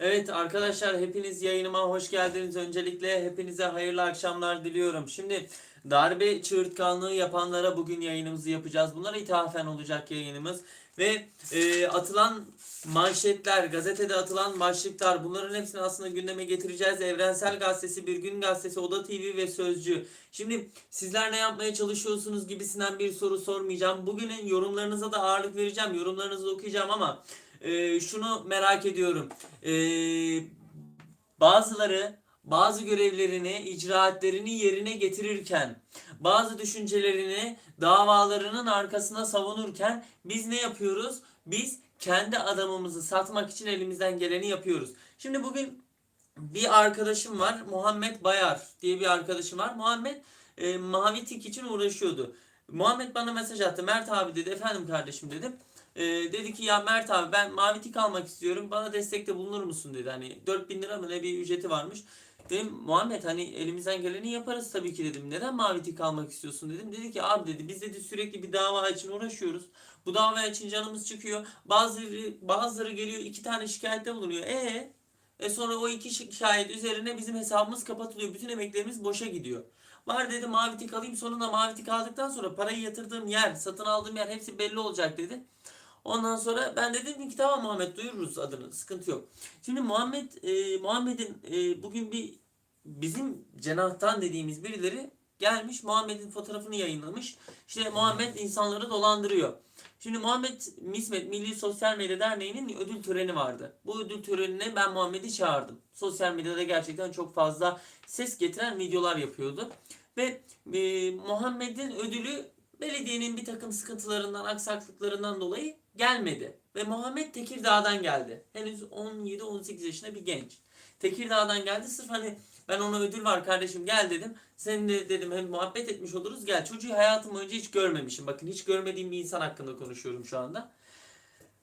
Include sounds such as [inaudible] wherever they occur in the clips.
Evet arkadaşlar hepiniz yayınıma hoş geldiniz. Öncelikle hepinize hayırlı akşamlar diliyorum. Şimdi darbe çığırtkanlığı yapanlara bugün yayınımızı yapacağız. Bunlara ithafen olacak yayınımız. Ve e, atılan manşetler, gazetede atılan başlıklar bunların hepsini aslında gündeme getireceğiz. Evrensel Gazetesi, Bir Gün Gazetesi, Oda TV ve Sözcü. Şimdi sizler ne yapmaya çalışıyorsunuz gibisinden bir soru sormayacağım. Bugünün yorumlarınıza da ağırlık vereceğim. Yorumlarınızı okuyacağım ama e, şunu merak ediyorum. E, bazıları bazı görevlerini, icraatlerini yerine getirirken, bazı düşüncelerini davalarının arkasına savunurken biz ne yapıyoruz? Biz kendi adamımızı satmak için elimizden geleni yapıyoruz. Şimdi bugün bir arkadaşım var. Muhammed Bayar diye bir arkadaşım var. Muhammed e, mavi tik için uğraşıyordu. Muhammed bana mesaj attı. Mert abi dedi. Efendim kardeşim dedim. E, dedi ki ya Mert abi ben mavi tik almak istiyorum. Bana destekte bulunur musun dedi. Hani 4000 lira mı ne bir ücreti varmış. Dedim Muhammed hani elimizden geleni yaparız tabii ki dedim. Neden mavi tik almak istiyorsun dedim. Dedi ki abi dedi biz dedi sürekli bir dava için uğraşıyoruz. Bu dava için canımız çıkıyor. Bazıları, bazıları geliyor iki tane şikayette bulunuyor. E e sonra o iki şikayet üzerine bizim hesabımız kapatılıyor. Bütün emeklerimiz boşa gidiyor. Var dedi mavi tik alayım sonunda mavi tik aldıktan sonra parayı yatırdığım yer, satın aldığım yer hepsi belli olacak dedi. Ondan sonra ben de dedim ki tamam Muhammed duyururuz adını sıkıntı yok. Şimdi Muhammed e, Muhammed'in e, bugün bir bizim cenahtan dediğimiz birileri gelmiş Muhammed'in fotoğrafını yayınlamış. İşte Muhammed insanları dolandırıyor. Şimdi Muhammed Mismet Milli Sosyal Medya Derneği'nin ödül töreni vardı. Bu ödül törenine ben Muhammed'i çağırdım. Sosyal medyada gerçekten çok fazla ses getiren videolar yapıyordu. Ve e, Muhammed'in ödülü belediyenin bir takım sıkıntılarından, aksaklıklarından dolayı gelmedi. Ve Muhammed Tekirdağ'dan geldi. Henüz 17-18 yaşında bir genç. Tekirdağ'dan geldi sırf hani ben ona ödül var kardeşim gel dedim. Seninle dedim hem muhabbet etmiş oluruz gel. Çocuğu hayatım boyunca hiç görmemişim. Bakın hiç görmediğim bir insan hakkında konuşuyorum şu anda.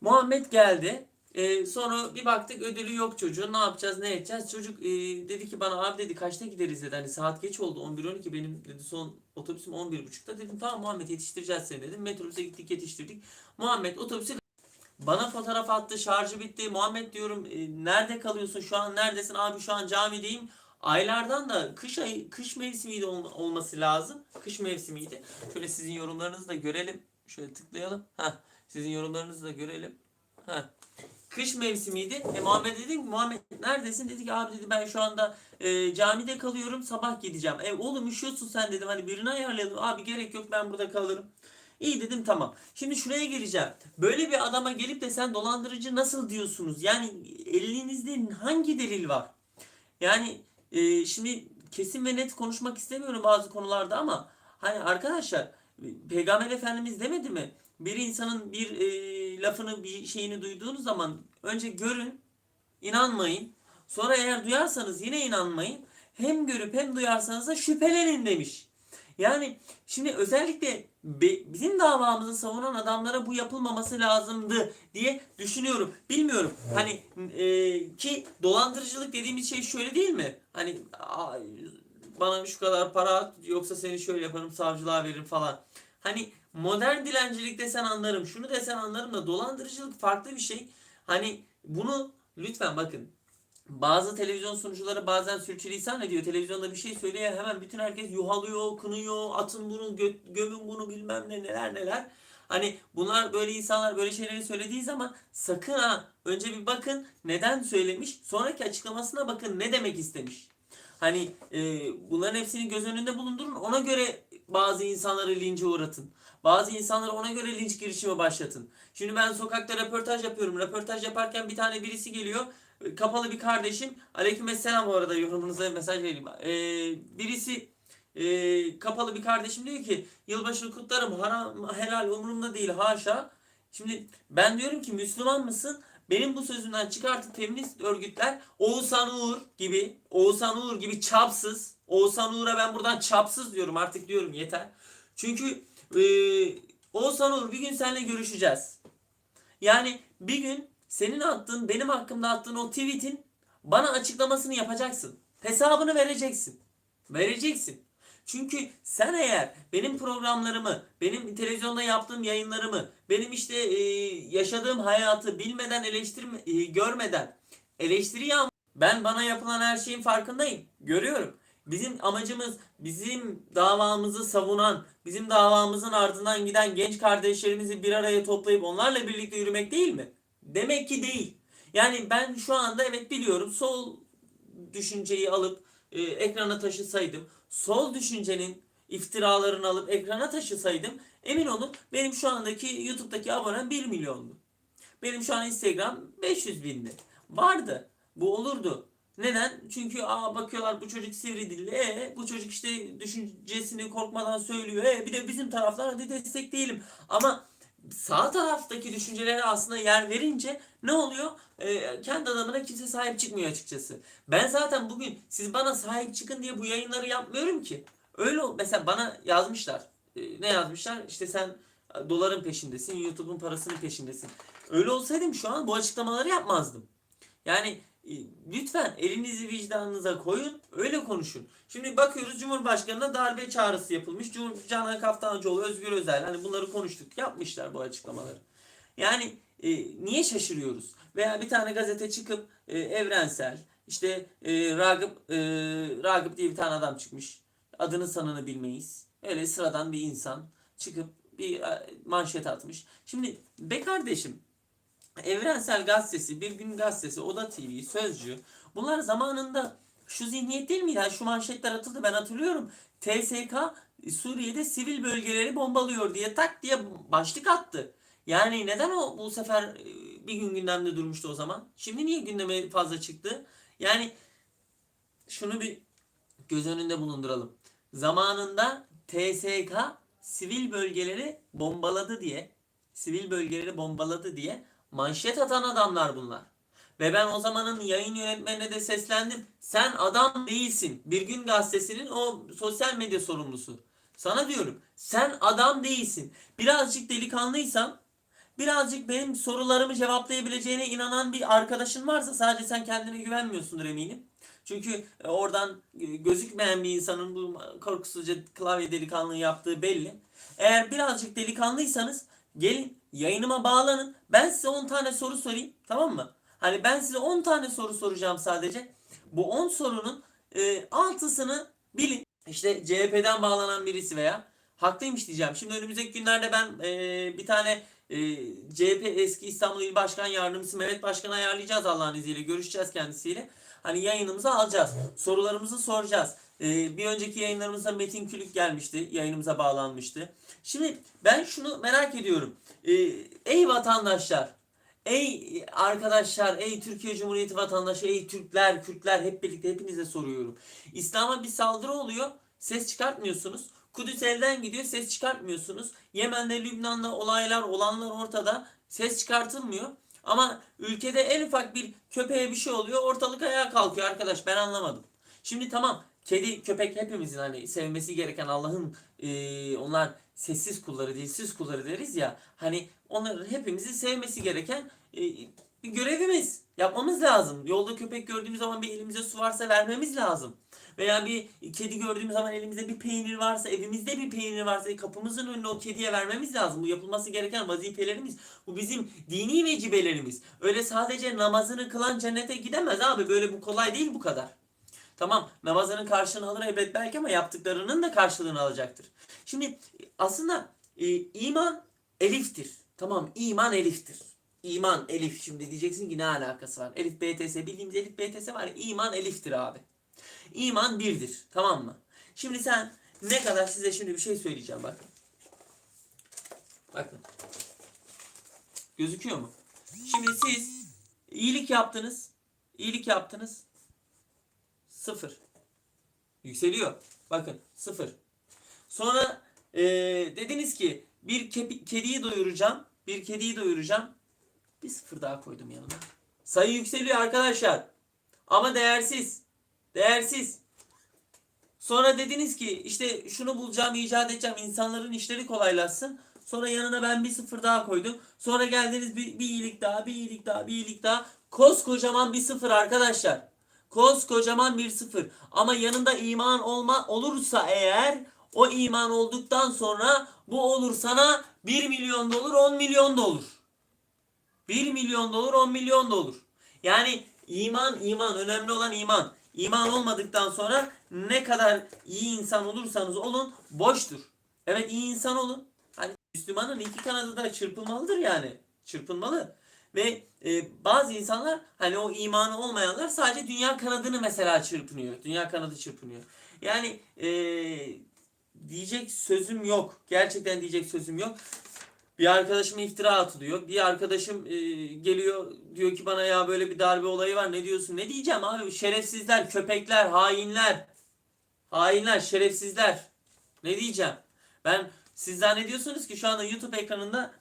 Muhammed geldi. Ee, sonra bir baktık ödülü yok çocuğun. Ne yapacağız ne edeceğiz? Çocuk e, dedi ki bana abi dedi kaçta gideriz dedi. Hani saat geç oldu 11-12 benim dedi son otobüsüm 11.30'da. Dedim tamam Muhammed yetiştireceğiz seni dedim. Metrobüse gittik yetiştirdik. Muhammed otobüse bana fotoğraf attı şarjı bitti. Muhammed diyorum e, nerede kalıyorsun şu an neredesin abi şu an camideyim. Aylardan da kış ayı, kış mevsimiydi ol- olması lazım. Kış mevsimiydi. Şöyle sizin yorumlarınızı da görelim. Şöyle tıklayalım. Heh, sizin yorumlarınızı da görelim. Heh. Kış mevsimiydi. E, Muhammed dedim Muhammed neredesin? Dedi ki abi dedi ben şu anda e, camide kalıyorum sabah gideceğim. E oğlum üşüyorsun sen dedim hani birini ayarlayalım. Abi gerek yok ben burada kalırım. İyi dedim tamam. Şimdi şuraya geleceğim. Böyle bir adama gelip de sen dolandırıcı nasıl diyorsunuz? Yani elinizde hangi delil var? Yani e, şimdi kesin ve net konuşmak istemiyorum bazı konularda ama hani arkadaşlar Peygamber Efendimiz demedi mi? Bir insanın bir e, lafını bir şeyini duyduğunuz zaman önce görün, inanmayın. Sonra eğer duyarsanız yine inanmayın. Hem görüp hem duyarsanız da şüphelenin demiş. Yani şimdi özellikle bizim davamızı savunan adamlara bu yapılmaması lazımdı diye düşünüyorum. Bilmiyorum. Hani e, ki dolandırıcılık dediğimiz şey şöyle değil mi? Hani "Aa, bana şu kadar para at yoksa seni şöyle yaparım savcılığa veririm falan. Hani modern dilencilik desen anlarım. Şunu desen anlarım da dolandırıcılık farklı bir şey. Hani bunu lütfen bakın bazı televizyon sunucuları bazen sürçülisan ediyor. Televizyonda bir şey söylüyor hemen bütün herkes yuhalıyor, kınıyor, atın bunu, gö- gömün bunu bilmem ne neler neler. Hani bunlar böyle insanlar böyle şeyleri söylediği zaman sakın ha önce bir bakın neden söylemiş. Sonraki açıklamasına bakın ne demek istemiş. Hani e, bunların hepsini göz önünde bulundurun. Ona göre bazı insanları lince uğratın. Bazı insanları ona göre linç girişimi başlatın. Şimdi ben sokakta röportaj yapıyorum. Röportaj yaparken bir tane birisi geliyor kapalı bir kardeşim. Aleykümselam bu arada yorumunuza mesaj vereyim. Ee, birisi e, kapalı bir kardeşim diyor ki yılbaşını kutlarım haram helal umurumda değil haşa. Şimdi ben diyorum ki Müslüman mısın? Benim bu sözümden çıkartıp feminist örgütler Oğuzhan Uğur gibi Oğuzhan Uğur gibi çapsız Oğuzhan Uğur'a ben buradan çapsız diyorum artık diyorum yeter. Çünkü e, Oğuzhan Uğur bir gün seninle görüşeceğiz. Yani bir gün senin attığın, benim hakkımda attığın o tweet'in bana açıklamasını yapacaksın. Hesabını vereceksin. Vereceksin. Çünkü sen eğer benim programlarımı, benim televizyonda yaptığım yayınlarımı, benim işte e, yaşadığım hayatı bilmeden eleştirme, e, görmeden eleştiri yağ ben bana yapılan her şeyin farkındayım. Görüyorum. Bizim amacımız bizim davamızı savunan, bizim davamızın ardından giden genç kardeşlerimizi bir araya toplayıp onlarla birlikte yürümek değil mi? Demek ki değil. Yani ben şu anda evet biliyorum sol düşünceyi alıp e, ekrana taşısaydım, sol düşüncenin iftiralarını alıp ekrana taşısaydım emin olun benim şu andaki YouTube'daki abonem 1 milyondu. Benim şu an Instagram 500 bindi. Vardı. Bu olurdu. Neden? Çünkü aa bakıyorlar bu çocuk sivri dilli. E, bu çocuk işte düşüncesini korkmadan söylüyor. E, bir de bizim taraflar hadi destekleyelim. Ama sağ taraftaki düşüncelere aslında yer verince ne oluyor? E, kendi adamına kimse sahip çıkmıyor açıkçası. Ben zaten bugün siz bana sahip çıkın diye bu yayınları yapmıyorum ki. Öyle mesela bana yazmışlar. E, ne yazmışlar? İşte sen doların peşindesin, YouTube'un parasının peşindesin. Öyle olsaydım şu an bu açıklamaları yapmazdım. Yani lütfen elinizi vicdanınıza koyun, öyle konuşun. Şimdi bakıyoruz Cumhurbaşkanı'na darbe çağrısı yapılmış. Cumhur Canan Kaftancıoğlu, Özgür Özel hani bunları konuştuk. Yapmışlar bu açıklamaları. Yani e, niye şaşırıyoruz? Veya bir tane gazete çıkıp e, evrensel işte e, Ragıp e, Ragıp diye bir tane adam çıkmış. Adını sanını bilmeyiz. Öyle sıradan bir insan çıkıp bir e, manşet atmış. Şimdi be kardeşim Evrensel Gazetesi, Bir Gün Gazetesi, Oda TV, Sözcü bunlar zamanında şu zihniyet değil miydi? Ha, şu manşetler atıldı ben hatırlıyorum. TSK Suriye'de sivil bölgeleri bombalıyor diye tak diye başlık attı. Yani neden o bu sefer e, bir gün gündemde durmuştu o zaman? Şimdi niye gündeme fazla çıktı? Yani şunu bir göz önünde bulunduralım. Zamanında TSK sivil bölgeleri bombaladı diye, sivil bölgeleri bombaladı diye manşet atan adamlar bunlar. Ve ben o zamanın yayın yönetmenine de seslendim. Sen adam değilsin. Bir gün gazetesinin o sosyal medya sorumlusu. Sana diyorum. Sen adam değilsin. Birazcık delikanlıysan, birazcık benim sorularımı cevaplayabileceğine inanan bir arkadaşın varsa sadece sen kendine güvenmiyorsundur eminim. Çünkü e, oradan e, gözükmeyen bir insanın bu korkusuzca klavye delikanlığı yaptığı belli. Eğer birazcık delikanlıysanız gelin yayınıma bağlanın. Ben size 10 tane soru sorayım. Tamam mı? Hani ben size 10 tane soru soracağım sadece. Bu 10 sorunun e, 6'sını bilin. İşte CHP'den bağlanan birisi veya haklıymış diyeceğim. Şimdi önümüzdeki günlerde ben e, bir tane e, CHP eski İstanbul İl Başkan Yardımcısı Mehmet Başkan'ı ayarlayacağız Allah'ın izniyle. Görüşeceğiz kendisiyle. Hani yayınımızı alacağız. Sorularımızı soracağız. E, bir önceki yayınlarımızda Metin Külük gelmişti. Yayınımıza bağlanmıştı. Şimdi ben şunu merak ediyorum. E, ey vatandaşlar, ey arkadaşlar, ey Türkiye Cumhuriyeti vatandaşı, ey Türkler, Kürtler hep birlikte hepinize soruyorum. İslam'a bir saldırı oluyor, ses çıkartmıyorsunuz. Kudüs elden gidiyor, ses çıkartmıyorsunuz. Yemen'de, Lübnan'da olaylar, olanlar ortada, ses çıkartılmıyor. Ama ülkede en ufak bir köpeğe bir şey oluyor, ortalık ayağa kalkıyor arkadaş. Ben anlamadım. Şimdi tamam, kedi, köpek hepimizin hani sevmesi gereken Allah'ın eee, onlar sessiz kulları, dilsiz kulları deriz ya. Hani onların hepimizin sevmesi gereken e, bir görevimiz. Yapmamız lazım. Yolda köpek gördüğümüz zaman bir elimize su varsa vermemiz lazım. Veya bir kedi gördüğümüz zaman elimizde bir peynir varsa, evimizde bir peynir varsa kapımızın önüne o kediye vermemiz lazım. Bu yapılması gereken vazifelerimiz. Bu bizim dini vecibelerimiz. Öyle sadece namazını kılan cennete gidemez abi. Böyle bu kolay değil bu kadar. Tamam namazının karşılığını alır elbet belki ama yaptıklarının da karşılığını alacaktır. Şimdi aslında e, iman eliftir. Tamam iman eliftir. İman elif şimdi diyeceksin ki ne alakası var? Elif BTS bildiğimiz elif BTS var ya iman eliftir abi. İman birdir tamam mı? Şimdi sen ne kadar size şimdi bir şey söyleyeceğim bakın. Bakın. Gözüküyor mu? Şimdi siz iyilik yaptınız. iyilik yaptınız. Sıfır. Yükseliyor. Bakın sıfır. Sonra eee, dediniz ki bir kepi- kediyi doyuracağım. Bir kediyi doyuracağım. Bir sıfır daha koydum yanına. Sayı yükseliyor arkadaşlar. Ama değersiz. Değersiz. Sonra dediniz ki işte şunu bulacağım, icat edeceğim. insanların işleri kolaylaşsın. Sonra yanına ben bir sıfır daha koydum. Sonra geldiniz bir, bir iyilik daha, bir iyilik daha, bir iyilik daha. Koskocaman bir sıfır arkadaşlar. Koskocaman bir sıfır. Ama yanında iman olma olursa eğer o iman olduktan sonra bu olur sana 1 milyon da olur 10 milyon da olur. 1 milyon da olur 10 milyon da olur. Yani iman iman önemli olan iman. İman olmadıktan sonra ne kadar iyi insan olursanız olun boştur. Evet iyi insan olun. Hani Müslümanın iki kanadı da çırpılmalıdır yani. Çırpılmalı. Ve e, bazı insanlar hani o imanı olmayanlar sadece dünya kanadını mesela çırpınıyor. Dünya kanadı çırpınıyor. Yani e, diyecek sözüm yok. Gerçekten diyecek sözüm yok. Bir arkadaşıma iftira atılıyor. Bir arkadaşım e, geliyor diyor ki bana ya böyle bir darbe olayı var. Ne diyorsun? Ne diyeceğim abi? Şerefsizler, köpekler, hainler. Hainler, şerefsizler. Ne diyeceğim? Ben siz zannediyorsunuz ki şu anda YouTube ekranında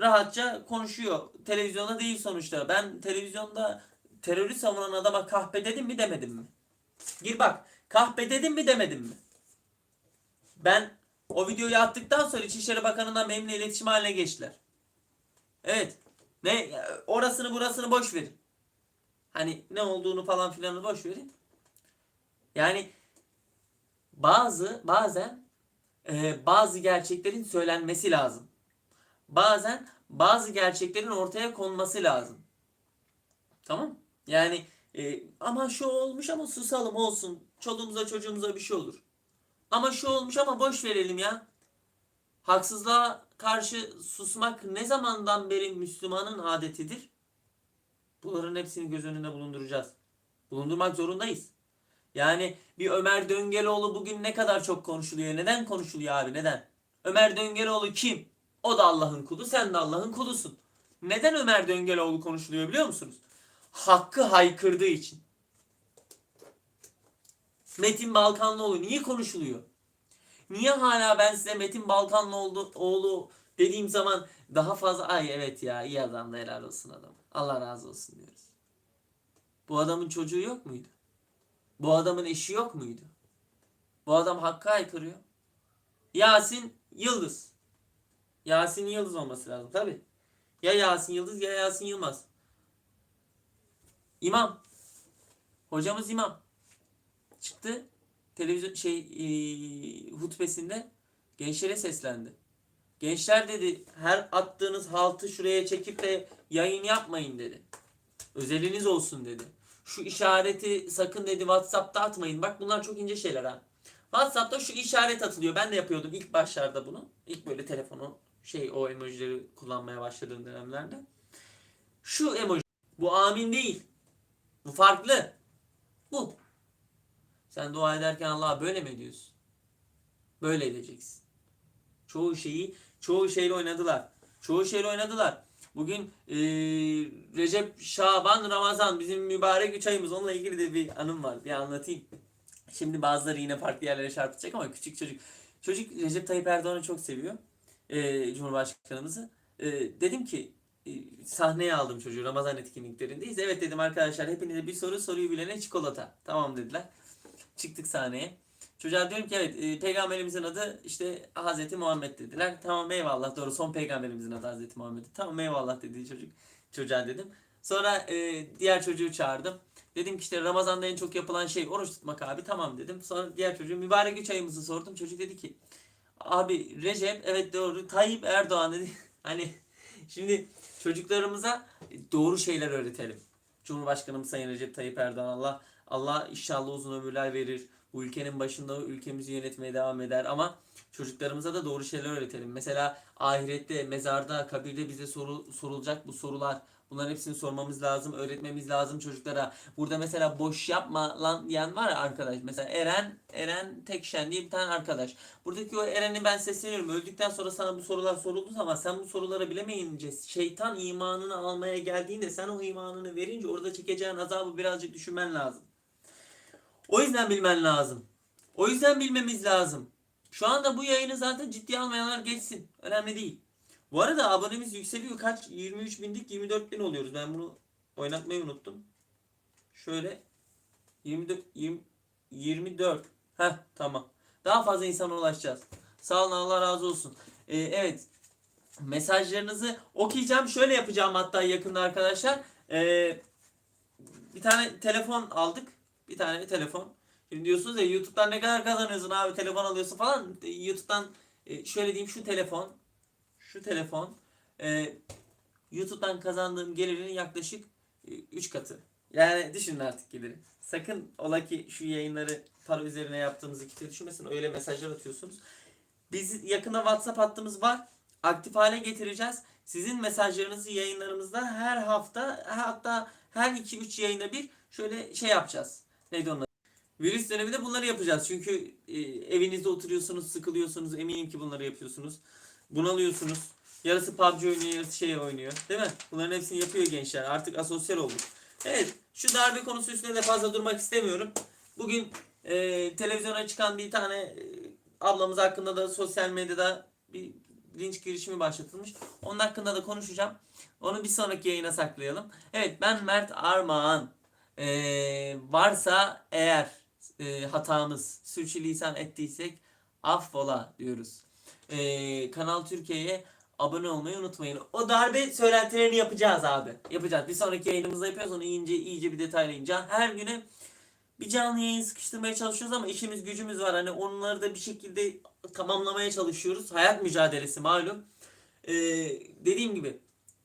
rahatça konuşuyor. Televizyonda değil sonuçta. Ben televizyonda terörist savunan adama kahpe dedim mi demedim mi? Gir bak. Kahpe dedim mi demedim mi? Ben o videoyu attıktan sonra İçişleri Bakanı'ndan benimle iletişim haline geçtiler. Evet. Ne orasını burasını boş verin. Hani ne olduğunu falan filanı boş verin. Yani bazı bazen e, bazı gerçeklerin söylenmesi lazım. Bazen bazı gerçeklerin ortaya konması lazım. Tamam? Yani e, ama şu olmuş ama susalım olsun. Çoluğumuza çocuğumuza bir şey olur. Ama şu olmuş ama boş verelim ya. Haksızlığa karşı susmak ne zamandan beri Müslümanın adetidir? Bunların hepsini göz önünde bulunduracağız. Bulundurmak zorundayız. Yani bir Ömer Döngeloğlu bugün ne kadar çok konuşuluyor. Neden konuşuluyor abi neden? Ömer Döngeloğlu kim? O da Allah'ın kulu, sen de Allah'ın kulusun. Neden Ömer Döngeloğlu konuşuluyor biliyor musunuz? Hakkı haykırdığı için. Metin Balkanlıoğlu niye konuşuluyor? Niye hala ben size Metin Balkanlıoğlu oğlu dediğim zaman daha fazla ay evet ya iyi adam da helal olsun adam. Allah razı olsun diyoruz. Bu adamın çocuğu yok muydu? Bu adamın eşi yok muydu? Bu adam hakka aykırıyor. Yasin Yıldız. Yasin Yıldız olması lazım tabi. Ya Yasin Yıldız ya Yasin Yılmaz. İmam. Hocamız imam. Çıktı. Televizyon şey e, hutbesinde gençlere seslendi. Gençler dedi her attığınız haltı şuraya çekip de yayın yapmayın dedi. Özeliniz olsun dedi. Şu işareti sakın dedi WhatsApp'ta atmayın. Bak bunlar çok ince şeyler ha. WhatsApp'ta şu işaret atılıyor. Ben de yapıyordum ilk başlarda bunu. İlk böyle telefonu şey o emojileri kullanmaya başladığım dönemlerde. Şu emoji. Bu amin değil. Bu farklı. Bu. Sen dua ederken Allah'a böyle mi ediyorsun? Böyle edeceksin. Çoğu şeyi, çoğu şeyle oynadılar. Çoğu şeyle oynadılar. Bugün eee, Recep, Şaban, Ramazan bizim mübarek üç ayımız. Onunla ilgili de bir anım var. Bir anlatayım. Şimdi bazıları yine farklı yerlere çarpıtacak ama küçük çocuk. Çocuk Recep Tayyip Erdoğan'ı çok seviyor. Eee, Cumhurbaşkanımızı. Eee, dedim ki e, sahneye aldım çocuğu Ramazan etkinliklerindeyiz. Evet dedim arkadaşlar hepinize bir soru soruyu bilene çikolata. Tamam dediler. Çıktık sahneye. Çocuğa diyorum ki evet e, peygamberimizin adı işte Hazreti Muhammed dediler. Tamam eyvallah doğru son peygamberimizin adı Hazreti Muhammed. Tamam eyvallah dedi çocuk. Çocuğa dedim. Sonra e, diğer çocuğu çağırdım. Dedim ki işte Ramazan'da en çok yapılan şey oruç tutmak abi. Tamam dedim. Sonra diğer çocuğu mübarek üç ayımızı sordum. Çocuk dedi ki abi Recep evet doğru Tayyip Erdoğan dedi. [laughs] hani şimdi çocuklarımıza doğru şeyler öğretelim. Cumhurbaşkanımız Sayın Recep Tayyip Erdoğan Allah Allah inşallah uzun ömürler verir. Bu ülkenin başında ülkemizi yönetmeye devam eder ama çocuklarımıza da doğru şeyler öğretelim. Mesela ahirette, mezarda, kabirde bize soru, sorulacak bu sorular. Bunların hepsini sormamız lazım, öğretmemiz lazım çocuklara. Burada mesela boş yapma lan diyen var ya arkadaş. Mesela Eren, Eren Tekşen diye bir tane arkadaş. Buradaki o Eren'i ben sesleniyorum. Öldükten sonra sana bu sorular soruldu ama sen bu soruları bilemeyince şeytan imanını almaya geldiğinde sen o imanını verince orada çekeceğin azabı birazcık düşünmen lazım. O yüzden bilmen lazım. O yüzden bilmemiz lazım. Şu anda bu yayını zaten ciddiye almayanlar geçsin. Önemli değil. Bu arada abonemiz yükseliyor. Kaç? 23 bindik 24 bin oluyoruz. Ben bunu oynatmayı unuttum. Şöyle 24 20, 24. Heh tamam. Daha fazla insana ulaşacağız. Sağ olun Allah razı olsun. Ee, evet. Mesajlarınızı okuyacağım. Şöyle yapacağım hatta yakında arkadaşlar. Ee, bir tane telefon aldık. Bir tane telefon. Şimdi diyorsunuz ya YouTube'dan ne kadar kazanıyorsun abi telefon alıyorsun falan. E, YouTube'dan e, şöyle diyeyim şu telefon şu telefon e, YouTube'dan kazandığım gelirin yaklaşık 3 katı. Yani düşünün artık geliri. Sakın ola ki şu yayınları para üzerine yaptığımızı kimse düşünmesin. Öyle mesajlar atıyorsunuz. Biz yakında WhatsApp hattımız var. Aktif hale getireceğiz. Sizin mesajlarınızı yayınlarımızda her hafta hatta her 2-3 yayında bir şöyle şey yapacağız. Neydi onlar? Virüs döneminde bunları yapacağız. Çünkü e, evinizde oturuyorsunuz, sıkılıyorsunuz. Eminim ki bunları yapıyorsunuz. Bunalıyorsunuz. Yarısı PUBG oynuyor, yarısı şey oynuyor. Değil mi? Bunların hepsini yapıyor gençler. Artık asosyal olduk. Evet. Şu darbe konusu üstünde de fazla durmak istemiyorum. Bugün e, televizyona çıkan bir tane e, ablamız hakkında da sosyal medyada bir linç girişimi başlatılmış. Onun hakkında da konuşacağım. Onu bir sonraki yayına saklayalım. Evet ben Mert Armağan. E, varsa eğer e, hatamız sürçülisan ettiysek affola diyoruz. E, Kanal Türkiye'ye abone olmayı unutmayın. O darbe söylentilerini yapacağız abi. Yapacağız. Bir sonraki yayınımızda yapıyoruz. Onu ince iyice bir detaylayınca. Her güne bir canlı yayın sıkıştırmaya çalışıyoruz ama işimiz gücümüz var. Hani onları da bir şekilde tamamlamaya çalışıyoruz. Hayat mücadelesi malum. Ee, dediğim gibi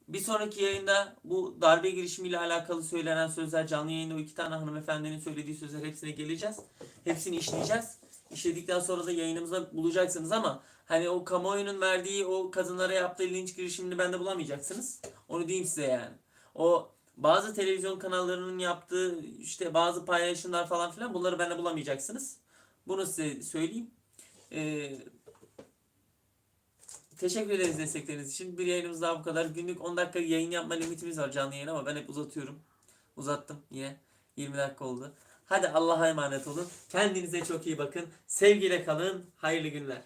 bir sonraki yayında bu darbe girişimiyle alakalı söylenen sözler canlı yayında o iki tane hanımefendinin söylediği sözler hepsine geleceğiz. Hepsini işleyeceğiz. İşledikten sonra da yayınımızda bulacaksınız ama hani o kamuoyunun verdiği o kadınlara yaptığı linç girişimini bende bulamayacaksınız. Onu diyeyim size yani. O bazı televizyon kanallarının yaptığı işte bazı paylaşımlar falan filan bunları bende bulamayacaksınız. Bunu size söyleyeyim. Ee, teşekkür ederiz destekleriniz için. Bir yayınımız daha bu kadar. Günlük 10 dakika yayın yapma limitimiz var canlı yayın ama ben hep uzatıyorum. Uzattım yine. 20 dakika oldu. Hadi Allah'a emanet olun. Kendinize çok iyi bakın. Sevgiyle kalın. Hayırlı günler.